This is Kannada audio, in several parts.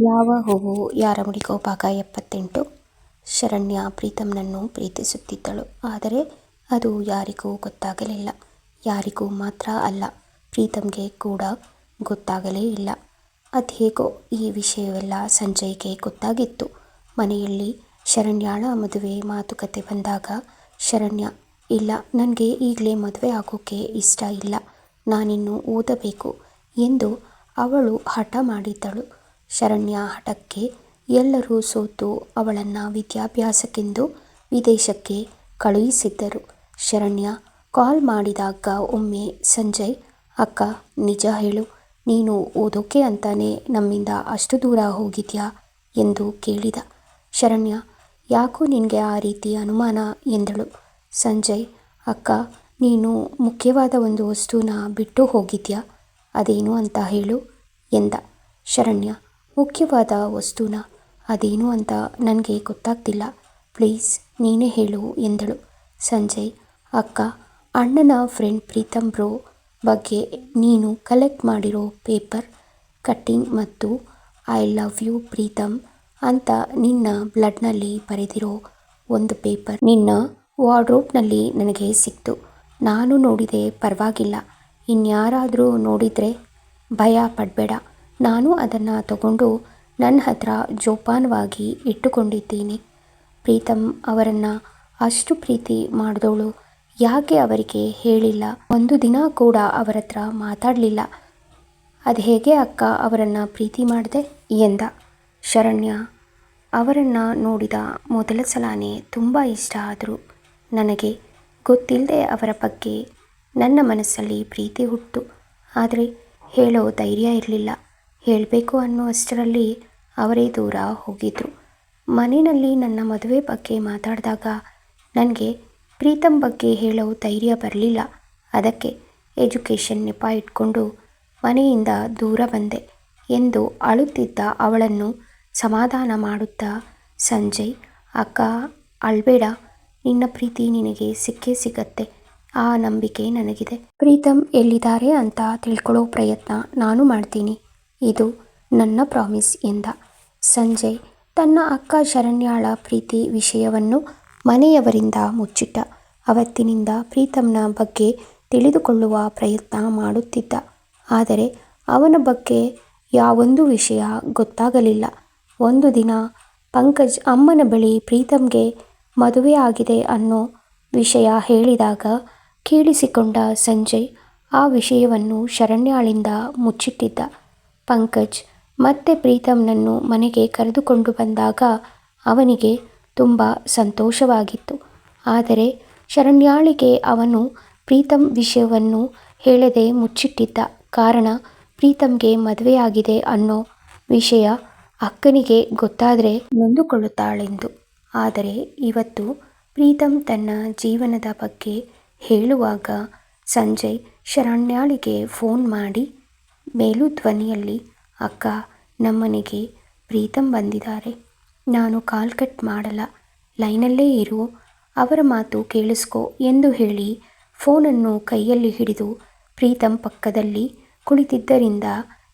ಯಾವ ಹೂವು ಯಾರ ಮುಡಿಗೋ ಭಾಗ ಎಪ್ಪತ್ತೆಂಟು? ಶರಣ್ಯ ಪ್ರೀತಮ್ನನ್ನು ಪ್ರೀತಿಸುತ್ತಿದ್ದಳು. ಆದರೆ ಅದು ಯಾರಿಗೂ ಗೊತ್ತಾಗಲಿಲ್ಲ. ಯಾರಿಗೂ ಮಾತ್ರ ಅಲ್ಲ. ಪ್ರೀತಮ್ಗೆ ಕೂಡ ಗೊತ್ತಾಗಲೇ ಇಲ್ಲ. ಅದ್ಹೇಗೋ ಈ ವಿಷಯವೆಲ್ಲ ಸಂಜಯ್ಗೆ ಗೊತ್ತಾಗಿತ್ತು. ಮನೆಯಲ್ಲಿ ಶರಣ್ಯಾಳ ಮದುವೆ ಮಾತುಕತೆ ಬಂದಾಗ, ಶರಣ್ಯ, ಇಲ್ಲ, ನನಗೆ ಈಗಲೇ ಮದುವೆ ಆಗೋಕ್ಕೆ ಇಷ್ಟ ಇಲ್ಲ. ನಾನಿನ್ನು ಓದಬೇಕು ಎಂದು ಅವಳು ಹಠ ಮಾಡಿದ್ದಳು. ಶರಣ್ಯ ಹಠಕ್ಕೆ ಎಲ್ಲರೂ ಸೋತು ಅವಳನ್ನು ವಿದ್ಯಾಭ್ಯಾಸಕ್ಕೆಂದು ವಿದೇಶಕ್ಕೆ ಕಳುಹಿಸಿದ್ದರು. ಶರಣ್ಯ ಕಾಲ್ ಮಾಡಿದಾಗ ಒಮ್ಮೆ, ಸಂಜಯ್, ಅಕ್ಕ, ನಿಜ ಹೇಳು. ನೀನು ಓದೋಕೆ ಅಂತಾನೆ ನಮ್ಮಿಂದ ಅಷ್ಟು ದೂರ ಹೋಗಿದ್ಯಾ? ಎಂದು ಕೇಳಿದ. ಶರಣ್ಯ, ಯಾಕೋ ನಿನಗೆ ಆ ರೀತಿ ಅನುಮಾನ? ಎಂದಳು. ಸಂಜಯ್, ಅಕ್ಕ, ನೀನು ಮುಖ್ಯವಾದ ಒಂದು ವಸ್ತುನ ಬಿಟ್ಟು ಹೋಗಿದ್ಯಾ? ಅದೇನು ಅಂತ ಹೇಳು, ಎಂದ. ಶರಣ್ಯ ಮುಖ್ಯವಾದ ವಸ್ತುನ ಅದೇನು ಅಂತ ನನಗೆ ಗೊತ್ತಾಗ್ತಿಲ್ಲ. ಪ್ಲೀಸ್ ನೀನೇ ಹೇಳು ಎಂದಳು. ಸಂಜಯ್, ಅಕ್ಕ, ಅಣ್ಣನ ಫ್ರೆಂಡ್ ಪ್ರೀತಮ್ ಬ್ರೋ ಬಗ್ಗೆ ನೀನು ಕಲೆಕ್ಟ್ ಮಾಡಿರೋ ಪೇಪರ್ ಕಟ್ಟಿಂಗ್ ಮತ್ತು ಐ ಲವ್ ಯು ಪ್ರೀತಮ್ ಅಂತ ನಿನ್ನ ಬ್ಲಡ್ನಲ್ಲಿ ಬರೆದಿರೋ ಒಂದು ಪೇಪರ್ ನಿನ್ನ ವಾರ್ಡ್ರೋಬ್ನಲ್ಲಿ ನನಗೆ ಸಿಕ್ತು. ನಾನು ನೋಡಿದೆ ಪರವಾಗಿಲ್ಲ. ಇನ್ಯಾರಾದರೂ ನೋಡಿದರೆ ಭಯ ಪಡಬೇಡ. ನಾನು ಅದನ್ನು ತಗೊಂಡು ನನ್ನ ಹತ್ರ ಜೋಪಾನವಾಗಿ ಇಟ್ಟುಕೊಂಡಿದ್ದೀನಿ. ಪ್ರೀತಮ್ ಅವರನ್ನು ಅಷ್ಟು ಪ್ರೀತಿ ಮಾಡಿದವಳು ಯಾಕೆ ಅವರಿಗೆ ಹೇಳಿಲ್ಲ? ಒಂದು ದಿನ ಕೂಡ ಅವರ ಹತ್ರ ಮಾತಾಡಲಿಲ್ಲ. ಅದು ಹೇಗೆ ಅಕ್ಕ ಅವರನ್ನು ಪ್ರೀತಿ ಮಾಡಿದೆ? ಎಂದ. ಶರಣ್ಯ, ಅವರನ್ನು ನೋಡಿದ ಮೊದಲ ಸಲಾನೇ ತುಂಬ ಇಷ್ಟ ಆದರು. ನನಗೆ ಗೊತ್ತಿಲ್ಲದೆ ಅವರ ಬಗ್ಗೆ ನನ್ನ ಮನಸ್ಸಲ್ಲಿ ಪ್ರೀತಿ ಹುಟ್ಟು. ಆದರೆ ಹೇಳೋ ಧೈರ್ಯ ಇರಲಿಲ್ಲ. ಹೇಳಬೇಕು ಅನ್ನುವಷ್ಟರಲ್ಲಿ ಅವರೇ ದೂರ ಹೋಗಿದ್ರು. ಮನೆಯಲ್ಲಿ ನನ್ನ ಮದುವೆ ಬಗ್ಗೆ ಮಾತಾಡಿದಾಗ ನನಗೆ ಪ್ರೀತಮ್ ಬಗ್ಗೆ ಹೇಳೋ ಧೈರ್ಯ ಬರಲಿಲ್ಲ. ಅದಕ್ಕೆ ಎಜುಕೇಷನ್ ನೆಪ ಇಟ್ಕೊಂಡು ಮನೆಯಿಂದ ದೂರ ಬಂದೆ ಎಂದು ಅಳುತ್ತಿದ್ದ ಅವಳನ್ನು ಸಮಾಧಾನ ಮಾಡುತ್ತಾ ಸಂಜಯ್ ಅಕ್ಕ, ಅಳ್ಬೇಡ. ನಿನ್ನ ಪ್ರೀತಿ ನಿನಗೆ ಸಿಕ್ಕೇ ಸಿಗತ್ತೆ. ಆ ನಂಬಿಕೆ ನನಗಿದೆ. ಪ್ರೀತಮ್ ಎಲ್ಲಿದ್ದಾರೆ ಅಂತ ತಿಳ್ಕೊಳ್ಳೋ ಪ್ರಯತ್ನ ನಾನು ಮಾಡ್ತೀನಿ. ಇದು ನನ್ನ ಪ್ರಾಮಿಸ್ ಎಂದ. ಸಂಜಯ್ ತನ್ನ ಅಕ್ಕ ಶರಣ್ಯಾಳ ಪ್ರೀತಿ ವಿಷಯವನ್ನು ಮನೆಯವರಿಂದ ಮುಚ್ಚಿಟ್ಟ. ಅವತ್ತಿನಿಂದ ಪ್ರೀತಮ್ನ ಬಗ್ಗೆ ತಿಳಿದುಕೊಳ್ಳುವ ಪ್ರಯತ್ನ ಮಾಡುತ್ತಿದ್ದ. ಆದರೆ ಅವನ ಬಗ್ಗೆ ಯಾವೊಂದು ವಿಷಯ ಗೊತ್ತಾಗಲಿಲ್ಲ. ಒಂದು ದಿನ ಪಂಕಜ್ ಅಮ್ಮನ ಬಳಿ ಪ್ರೀತಮ್ಗೆ ಮದುವೆ ಆಗಿದೆ ಅನ್ನೋ ವಿಷಯ ಹೇಳಿದಾಗ ಕೇಳಿಸಿಕೊಂಡ ಸಂಜಯ್ ಆ ವಿಷಯವನ್ನು ಶರಣ್ಯಾಳಿಂದ ಮುಚ್ಚಿಟ್ಟಿದ್ದ. ಪಂಕಜ್ ಮತ್ತೆ ಪ್ರೀತಮ್ನನ್ನು ಮನೆಗೆ ಕರೆದುಕೊಂಡು ಬಂದಾಗ ಅವನಿಗೆ ತುಂಬ ಸಂತೋಷವಾಗಿತ್ತು. ಆದರೆ ಶರಣ್ಯಾಳಿಗೆ ಅವನು ಪ್ರೀತಮ್ ವಿಷಯವನ್ನು ಹೇಳದೆ ಮುಚ್ಚಿಟ್ಟಿದ್ದ ಕಾರಣ ಪ್ರೀತಮ್ಗೆ ಮದುವೆಯಾಗಿದೆ ಅನ್ನೋ ವಿಷಯ ಅಕ್ಕನಿಗೆ ಗೊತ್ತಾದರೆ ನೊಂದುಕೊಳ್ಳುತ್ತಾಳೆಂದು. ಆದರೆ ಇವತ್ತು ಪ್ರೀತಮ್ ತನ್ನ ಜೀವನದ ಬಗ್ಗೆ ಹೇಳುವಾಗ ಸಂಜಯ್ ಶರಣ್ಯಾಳಿಗೆ ಫೋನ್ ಮಾಡಿ ಮೇಲು ಧ್ವನಿಯಲ್ಲಿ, ಅಕ್ಕ, ನಮ್ಮನೆಗೆ ಪ್ರೀತಮ್ ಬಂದಿದ್ದಾರೆ. ನಾನು ಕಾಲ್ ಕಟ್ ಮಾಡಲ್ಲ. ಲೈನಲ್ಲೇ ಇರು. ಅವರ ಮಾತು ಕೇಳಿಸ್ಕೋ ಎಂದು ಹೇಳಿ ಫೋನನ್ನು ಕೈಯಲ್ಲಿ ಹಿಡಿದು ಪ್ರೀತಮ್ ಪಕ್ಕದಲ್ಲಿ ಕುಳಿತಿದ್ದರಿಂದ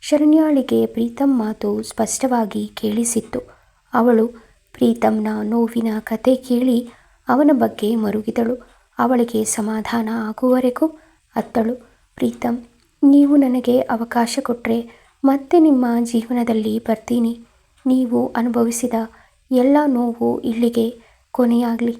ಶರಣ್ಯಾಳಿಗೆ ಪ್ರೀತಮ್ ಮಾತು ಸ್ಪಷ್ಟವಾಗಿ ಕೇಳಿಸಿತ್ತು. ಅವಳು ಪ್ರೀತಮ್ನ ನೋವಿನ ಕತೆ ಕೇಳಿ ಅವನ ಬಗ್ಗೆ ಮರುಗಿದಳು. ಅವಳಿಗೆ ಸಮಾಧಾನ ಆಗುವವರೆಗೂ ಅತ್ತಳು. ಪ್ರೀತಮ್ ನೀವು ನನಗೆ ಅವಕಾಶ ಕೊಟ್ಟರೆ ಮತ್ತೆ ನಿಮ್ಮ ಜೀವನದಲ್ಲಿ ಬರ್ತೀನಿ. ನೀವು ಅನುಭವಿಸಿದ ಎಲ್ಲ ನೋವು ಇಲ್ಲಿಗೆ ಕೊನೆಯಾಗಲಿ.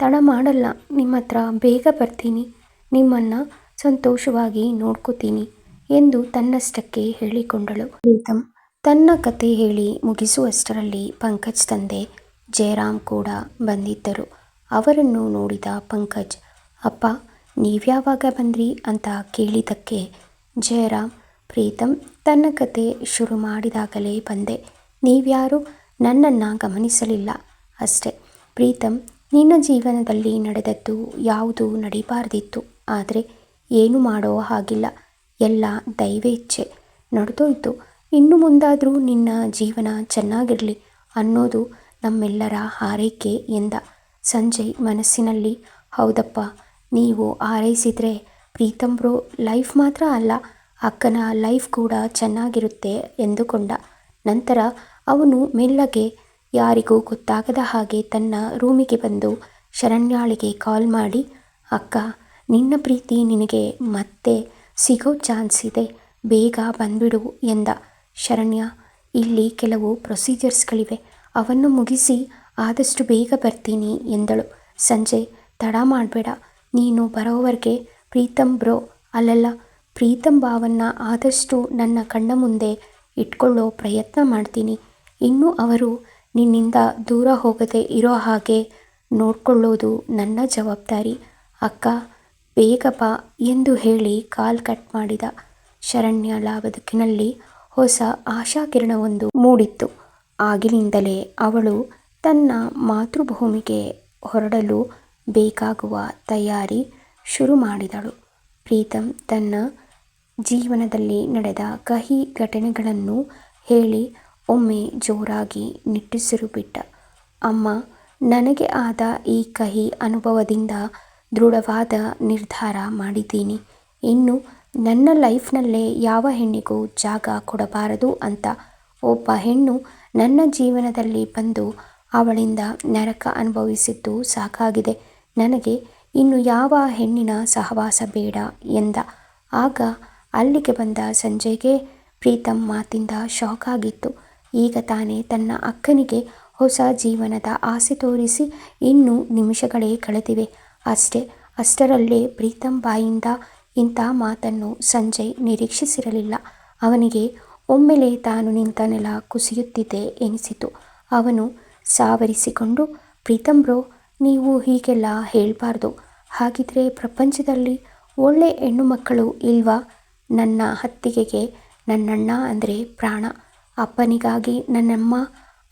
ತಡ ಮಾಡಲ್ಲ, ನಿಮ್ಮ ಹತ್ರ ಬೇಗ ಬರ್ತೀನಿ. ನಿಮ್ಮನ್ನು ಸಂತೋಷವಾಗಿ ನೋಡ್ಕೋತೀನಿ ಎಂದು ತನ್ನಷ್ಟಕ್ಕೆ ಹೇಳಿಕೊಂಡಳು. ಪ್ರೀತಮ್ ತನ್ನ ಕತೆ ಹೇಳಿ ಮುಗಿಸುವಷ್ಟರಲ್ಲಿ ಪಂಕಜ್ ತಂದೆ ಜಯರಾಮ್ ಕೂಡ ಬಂದಿದ್ದರು. ಅವರನ್ನು ನೋಡಿದ ಪಂಕಜ್, ಅಪ್ಪ, ನೀವ್ಯಾವಾಗ ಬಂದ್ರಿ? ಅಂತ ಕೇಳಿದ್ದಕ್ಕೆ ಜಯರಾಮ್, ಪ್ರೀತಮ್ ತನ್ನ ಕತೆ ಶುರು ಮಾಡಿದಾಗಲೇ ಬಂದೆ. ನೀವ್ಯಾರು ನನ್ನನ್ನು ಗಮನಿಸಲಿಲ್ಲ. ಅಷ್ಟೆ, ಪ್ರೀತಮ್, ನಿನ್ನ ಜೀವನದಲ್ಲಿ ನಡೆದದ್ದು ಯಾವುದು ನಡೀಬಾರ್ದಿತ್ತು. ಆದರೆ ಏನು ಮಾಡೋ ಹಾಗಿಲ್ಲ. ಎಲ್ಲ ದೈವೇಚ್ಛೆ ನಡೆದೋಯ್ತು. ಇನ್ನು ಮುಂದಾದರೂ ನಿನ್ನ ಜೀವನ ಚೆನ್ನಾಗಿರಲಿ ಅನ್ನೋದು ನಮ್ಮೆಲ್ಲರ ಹಾರೈಕೆ ಎಂದ. ಸಂಜಯ್ ಮನಸ್ಸಿನಲ್ಲಿ, ಹೌದಪ್ಪ, ನೀವು ಹಾರೈಸಿದರೆ ಪ್ರೀತಮ್ ಬ್ರೋ ಲೈಫ್ ಮಾತ್ರ ಅಲ್ಲ, ಅಕ್ಕನ ಲೈಫ್ ಕೂಡ ಚೆನ್ನಾಗಿರುತ್ತೆ ಎಂದುಕೊಂಡ. ನಂತರ ಅವನು ಮೆಲ್ಲಗೆ ಯಾರಿಗೂ ಗೊತ್ತಾಗದ ಹಾಗೆ ತನ್ನ ರೂಮಿಗೆ ಬಂದು ಶರಣ್ಯಾಳಿಗೆ ಕಾಲ್ ಮಾಡಿ, ಅಕ್ಕ, ನಿನ್ನ ಪ್ರೀತಿ ನಿನಗೆ ಮತ್ತೆ ಸಿಗೋ ಚಾನ್ಸ್ ಇದೆ, ಬೇಗ ಬಂದ್ಬಿಡು ಎಂದ. ಶರಣ್ಯ, ಇಲ್ಲಿ ಕೆಲವು ಪ್ರೊಸೀಜರ್ಸ್ಗಳಿವೆ ಅವನ್ನು ಮುಗಿಸಿ ಆದಷ್ಟು ಬೇಗ ಬರ್ತೀನಿ ಎಂದಳು. ಸಂಜೆ, ತಡ ಮಾಡಬೇಡ, ನೀನು ಬರೋವರೆಗೆ ಪ್ರೀತಮ್ ಬ್ರೋ. ಅಲ್ಲಲ್ಲ ಪ್ರೀತಮ್ ಭಾವನ್ನ ಆದಷ್ಟು ನನ್ನ ಕಣ್ಣ ಮುಂದೆ ಇಟ್ಕೊಳ್ಳೋ ಪ್ರಯತ್ನ ಮಾಡ್ತೀನಿ. ಇನ್ನು ಅವರು ನಿನ್ನಿಂದ ದೂರ ಹೋಗದೆ ಇರೋ ಹಾಗೆ ನೋಡ್ಕೊಳ್ಳೋದು ನನ್ನ ಜವಾಬ್ದಾರಿ. ಅಕ್ಕ, ಬೇಗ ಎಂದು ಹೇಳಿ ಕಾಲ್ ಕಟ್ ಮಾಡಿದ. ಶರಣ್ಯಳ ಬದುಕಿನಲ್ಲಿ ಹೊಸ ಆಶಾಕಿರಣವೊಂದು ಮೂಡಿತ್ತು. ಆಗಿನಿಂದಲೇ ಅವಳು ತನ್ನ ಮಾತೃಭೂಮಿಗೆ ಹೊರಡಲು ಬೇಕಾಗುವ ತಯಾರಿ ಶುರು ಮಾಡಿದಳು. ಪ್ರೀತಮ್ ತನ್ನ ಜೀವನದಲ್ಲಿ ನಡೆದ ಕಹಿ ಘಟನೆಗಳನ್ನು ಹೇಳಿ ಒಮ್ಮೆ ಜೋರಾಗಿ ನಿಟ್ಟುಸಿರು ಬಿಟ್ಟ ಅಮ್ಮ, ನನಗೆ ಆದ ಈ ಕಹಿ ಅನುಭವದಿಂದ ದೃಢವಾದ ನಿರ್ಧಾರ ಮಾಡಿದ್ದೀನಿ. ಇನ್ನು ನನ್ನ ಲೈಫ್ನಲ್ಲೇ ಯಾವ ಹೆಣ್ಣಿಗೂ ಜಾಗ ಕೊಡಬಾರದು ಅಂತ ಒಬ್ಬ ಹೆಣ್ಣು ನನ್ನ ಜೀವನದಲ್ಲಿ ಬಂದು ಅವಳಿಂದ ನರಕ ಅನುಭವಿಸಿದ್ದು ಸಾಕಾಗಿದೆ. ನನಗೆ ಇನ್ನು ಯಾವ ಹೆಣ್ಣಿನ ಸಹವಾಸ ಬೇಡ ಎಂದ. ಆಗ ಅಲ್ಲಿಗೆ ಬಂದ ಸಂಜಯ್ಗೆ ಪ್ರೀತಮ್ ಮಾತಿಂದ ಶಾಕ್ ಆಗಿತ್ತು. ಈಗ ತಾನೇ ತನ್ನ ಅಕ್ಕನಿಗೆ ಹೊಸ ಜೀವನದ ಆಸೆ ತೋರಿಸಿ ಇನ್ನು ನಿಮಿಷಗಳೇ ಕಳೆದಿವೆ. ಅಷ್ಟೇ, ಅಷ್ಟರಲ್ಲೇ ಪ್ರೀತಮ್ ಬಾಯಿಂದ ಇಂಥ ಮಾತನ್ನು ಸಂಜಯ್ ನಿರೀಕ್ಷಿಸಿರಲಿಲ್ಲ. ಅವನಿಗೆ, ಒಮ್ಮೆಲೆ ತಾನು ನಿಂತ ನೆಲ ಕುಸಿಯುತ್ತಿದೆ ಎನಿಸಿತು. ಅವನು ಸಾವರಿಸಿಕೊಂಡು ಪ್ರೀತಮ್ ಬ್ರೋ ನೀವು ಹೀಗೆಲ್ಲ ಹೇಳಬಾರ್ದು. ಹಾಗಿದ್ರೆ ಪ್ರಪಂಚದಲ್ಲಿ ಒಳ್ಳೆ ಹೆಣ್ಣು ಮಕ್ಕಳು ಇಲ್ವಾ? ನನ್ನ ಹತ್ತಿಗೆಗೆ ನನ್ನಣ್ಣ ಅಂದರೆ ಪ್ರಾಣ. ಅಪ್ಪನಿಗಾಗಿ ನನ್ನಮ್ಮ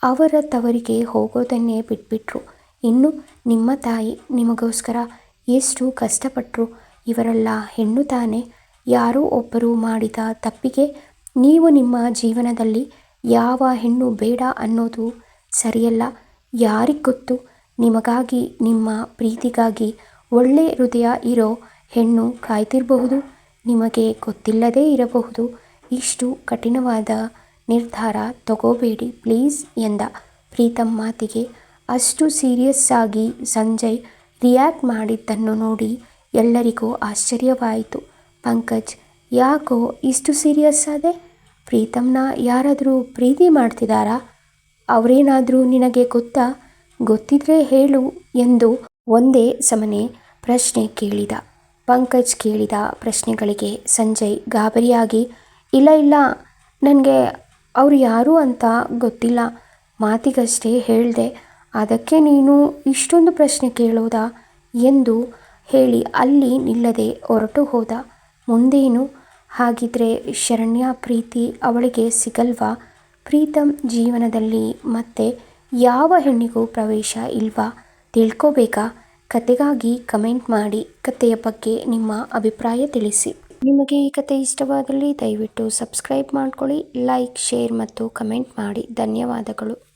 ಅವರ ತವರಿಗೆ ಹೋಗೋದನ್ನೇ ಬಿಟ್ಬಿಟ್ರು. ಇನ್ನು ನಿಮ್ಮ ತಾಯಿ ನಿಮಗೋಸ್ಕರ ಎಷ್ಟು ಕಷ್ಟಪಟ್ಟರು ಇವರೆಲ್ಲ ಹೆಣ್ಣು ತಾನೇ. ಯಾರೋ ಒಬ್ಬರು ಮಾಡಿದ ತಪ್ಪಿಗೆ ನೀವು ನಿಮ್ಮ ಜೀವನದಲ್ಲಿ ಯಾವ ಹೆಣ್ಣು ಬೇಡ ಅನ್ನೋದು ಸರಿಯಲ್ಲ. ಯಾರಿಗೊತ್ತು ನಿಮಗಾಗಿ, ನಿಮ್ಮ ಪ್ರೀತಿಗಾಗಿ ಒಳ್ಳೆ ಹೃದಯ ಇರೋ ಹೆಣ್ಣು ಕಾಯ್ತಿರಬಹುದು. ನಿಮಗೆ ಗೊತ್ತಿಲ್ಲದೇ ಇರಬಹುದು. ಇಷ್ಟು ಕಠಿಣವಾದ ನಿರ್ಧಾರ ತಗೋಬೇಡಿ ಪ್ಲೀಸ್ ಎಂದ ಪ್ರೀತಮ್ ಮಾತಿಗೆ. ಅಷ್ಟು ಸೀರಿಯಸ್ ಆಗಿ ಸಂಜಯ್ ರಿಯಾಕ್ಟ್ ಮಾಡಿದ್ದನ್ನು ನೋಡಿ ಎಲ್ಲರಿಗೂ ಆಶ್ಚರ್ಯವಾಯಿತು. ಪಂಕಜ್, ಯಾಕೋ ಇಷ್ಟು ಸೀರಿಯಸ್ ಆದೆ? ಪ್ರೀತಮ್ನ ಯಾರಾದರೂ ಪ್ರೀತಿ ಮಾಡ್ತಿದ್ದಾರಾ ಅವರೇನಾದರೂ ನಿನಗೆ ಗೊತ್ತಾ? ಗೊತ್ತಿದ್ರೆ ಹೇಳು ಎಂದು ಒಂದೇ ಸಮನೆ ಪ್ರಶ್ನೆ ಕೇಳಿದ. ಪಂಕಜ್ ಕೇಳಿದ ಪ್ರಶ್ನೆಗಳಿಗೆ ಸಂಜಯ್ ಗಾಬರಿಯಾಗಿ, ಇಲ್ಲ ಇಲ್ಲ, ನನಗೆ ಅವರು ಯಾರು ಅಂತ ಗೊತ್ತಿಲ್ಲ. ಮಾತಿಗಷ್ಟೇ ಹೇಳಿದೆ. ಅದಕ್ಕೆ ನೀನು ಇಷ್ಟೊಂದು ಪ್ರಶ್ನೆ ಕೇಳೋದಾ? ಎಂದು ಹೇಳಿ ಅಲ್ಲಿ ನಿಲ್ಲದೆ ಹೊರಟು ಹೋದ. ಮುಂದೇನು? ಹಾಗಿದ್ರೆ ಶರಣ್ಯ, ಪ್ರೀತಿ ಅವಳಿಗೆ ಸಿಗಲ್ವಾ? ಪ್ರೀತಮ್ ಜೀವನದಲ್ಲಿ ಮತ್ತೆ ಯಾವ ಹೆಣ್ಣಿಗೂ ಪ್ರವೇಶ ಇಲ್ವಾ? ತಿಳ್ಕೋಬೇಕಾ? ಕತೆಗಾಗಿ ಕಮೆಂಟ್ ಮಾಡಿ, ಕತೆಯ ಬಗ್ಗೆ ನಿಮ್ಮ ಅಭಿಪ್ರಾಯ ತಿಳಿಸಿ. ನಿಮಗೆ ಈ ಕತೆ ಇಷ್ಟವಾದಲ್ಲಿ ದಯವಿಟ್ಟು ಸಬ್ಸ್ಕ್ರೈಬ್ ಮಾಡ್ಕೊಳ್ಳಿ, ಲೈಕ್, ಶೇರ್ ಮತ್ತು ಕಮೆಂಟ್ ಮಾಡಿ. ಧನ್ಯವಾದಗಳು.